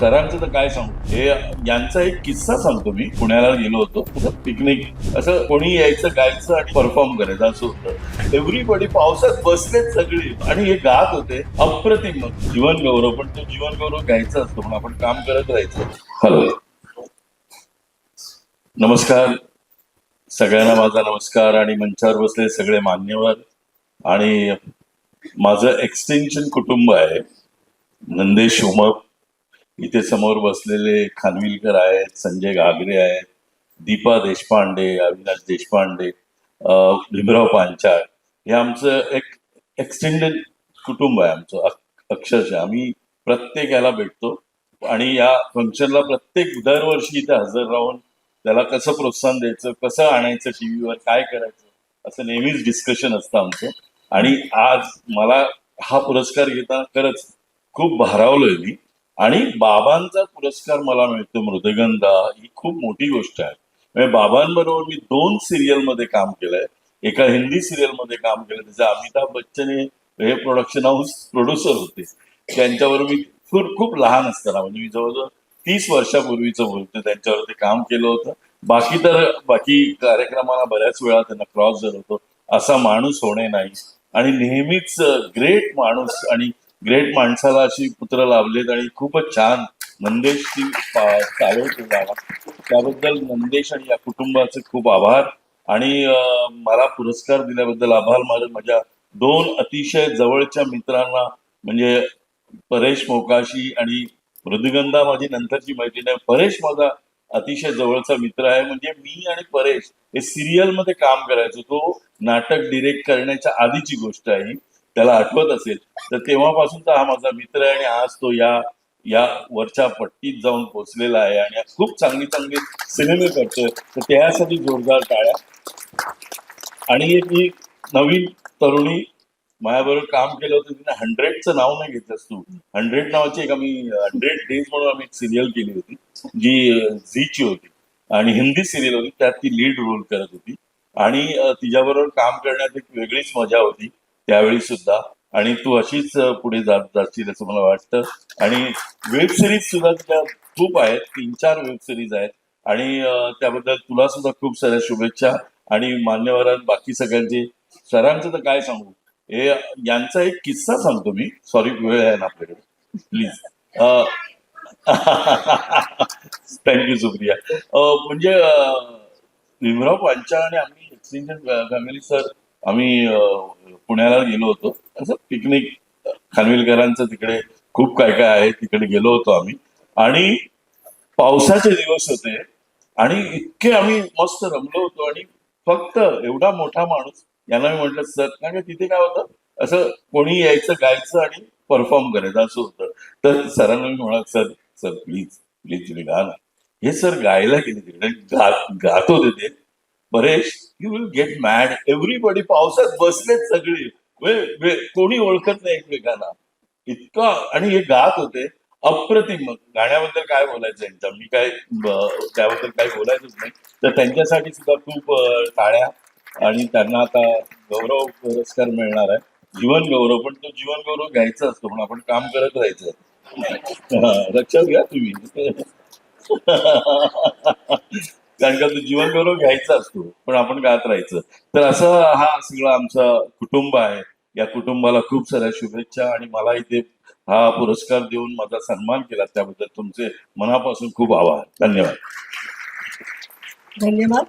सरांचं तर काय सांगू? हे यांचा एक किस्सा सांगतो मी. पुण्याला गेलो होतो. पिकनिक असं कोणी यायचं गायचं आणि परफॉर्म करायचं. असं होतं. एव्हरीबडी पावसात बसलेच सगळी. आणि हे गात होते अप्रतिम. जीवन गौरव. पण तो जीवन गौरव घ्यायचा असतो. पण आपण काम करत राहायचं. हॅलो. नमस्कार. सगळ्यांना माझा नमस्कार. आणि मंचावर बसले सगळे मान्यवर. आणि माझं एक्सटेन्शन कुटुंब आहे. नंदेश उमप. इथे समोर बसलेले खानविलकर आहेत संजय घागरे आहेत दीपा देशपांडे अविनाश देशपांडे भीमराव पांचाळ. हे आमचं एक एक्सटेंडेड कुटुंब आहे आमचं अक्षरशः. आम्ही प्रत्येकाला भेटतो आणि या फंक्शनला प्रत्येक दरवर्षी इथे हजर राहून त्याला कसं प्रोत्साहन द्यायचं कसं आणायचं टीव्हीवर काय करायचं असं नेहमीच डिस्कशन असतं आमचं. आणि आज मला हा पुरस्कार घेताना खरंच खूप भारावलोय मी. आणि बाबांचा पुरस्कार मला मिळतो मृदगंधा ही खूप मोठी गोष्ट आहे. म्हणजे बाबांबरोबर मी दोन सिरियलमध्ये काम केलंय. एका हिंदी सिरियलमध्ये काम केलं त्याचं अमिताभ बच्चन हे हे प्रोडक्शन हाऊस प्रोड्युसर होते. त्यांच्यावर मी खूप खूप लहान असताना म्हणजे मी जवळजवळ तीस वर्षापूर्वीचं बोलतो त्यांच्यावर ते काम केलं होतं. बाकी तर बाकी कार्यक्रमाला बऱ्याच वेळा त्यांना क्रॉस झालं होतं. असा माणूस होणे नाही. आणि नेहमीच ग्रेट माणूस आणि ग्रेट माणसाला अशी पुत्र लाभलेत आणि खूपच छान नंदेश ती त्याबद्दल नंदेश आणि या कुटुंबाचे खूप आभार. आणि मला पुरस्कार दिल्याबद्दल आभार. माझ्या माझ्या दोन अतिशय जवळच्या मित्रांना म्हणजे परेश मोकाशी आणि मृदुगंधा माझी नंतरची मैत्रीण आहे. परेश माझा अतिशय जवळचा मित्र आहे. म्हणजे मी आणि परेश हे सिरियलमध्ये काम करायचो. तो नाटक डिरेक्ट करण्याच्या आधीची गोष्ट आहे. त्याला आठवत असेल तर तेव्हापासूनचा हा माझा मित्र आहे आणि आज तो या या वरच्या पट्टीत जाऊन पोचलेला आहे आणि खूप चांगली चांगली सिनेमे करतोय. तर त्यासाठी जोरदार टाळ्या. आणि एक मी नवीन तरुणी माझ्याबरोबर काम केलं होतं तिने हंड्रेडचं नाव नाही घेतलंस तू हंड्रेड नावाची एक आम्ही हंड्रेड डेज म्हणून आम्ही एक सिरियल केली होती जी झीची होती. आणि हिंदी सिरियल होती त्यात ती लीड रोल करत होती. आणि तिच्याबरोबर काम करण्यात एक वेगळीच मजा होती. त्यावेळी सुद्धा. आणि तू अशीच पुढे जात जाशील असं मला वाटतं. आणि वेब सिरीज सुद्धा तिच्या खूप आहेत. तीन चार वेब सिरीज आहेत. आणि त्याबद्दल तुला सुद्धा खूप साऱ्या शुभेच्छा. आणि मान्यवरां बाकी सगळ्यांचे. सरांचं तर काय सांगू? हे यांचा एक किस्सा सांगतो मी. सॉरी वेळ आहे ना आपल्याकडे. Please thank you Supriya. अं, म्हणजे अं, भीमराव पांचाळ आणि आम्ही एक्सटेन्शन फॅमिली सर आम्ही पुण्याला गेलो होतो. असं पिकनिक खानविलकरांचं तिकडे खूप काय काय आहे तिकडे गेलो होतो आम्ही. आणि पावसाचे दिवस होते आणि इतके आम्ही मस्त रमलो होतो आणि फक्त एवढा मोठा माणूस यांना मी म्हटलं सर कारण का तिथे काय होतं? असं कोणी यायचं गायचं आणि परफॉर्म करायचं असं होतं. तर सरांना मी म्हणाल सर सर प्लीज प्लीज तुम्ही गा ना हे सर गायला गेले तिकडे गात गात होते ते. Paresh you will get mad everybody पावसात बसलेत सगळी. कोणी ओळखत नाही एकमेकांना. इतका आणि हे गात होते अप्रतिम. गाण्याबद्दल काय बोलायचं यांच्या मी काय त्याबद्दल काही बोलायचंच नाही. तर त्यांच्यासाठी सुद्धा खूप टाळ्या. आणि त्यांना आता गौरव पुरस्कार मिळणार आहे. जीवन गौरव पण तो जीवन गौरव घ्यायचा असतो पण आपण काम करत राहायचं. लक्षात घ्या तुम्ही. कारण का तो जीवन गौरव घ्यायचा असतो पण आपण गात राहायचं. तर असं हा सगळा आमचा कुटुंब आहे. या कुटुंबाला खूप साऱ्या शुभेच्छा आणि मला इथे हा पुरस्कार देऊन माझा सन्मान केला त्याबद्दल तुमचे मनापासून खूप आभार. धन्यवाद. धन्यवाद.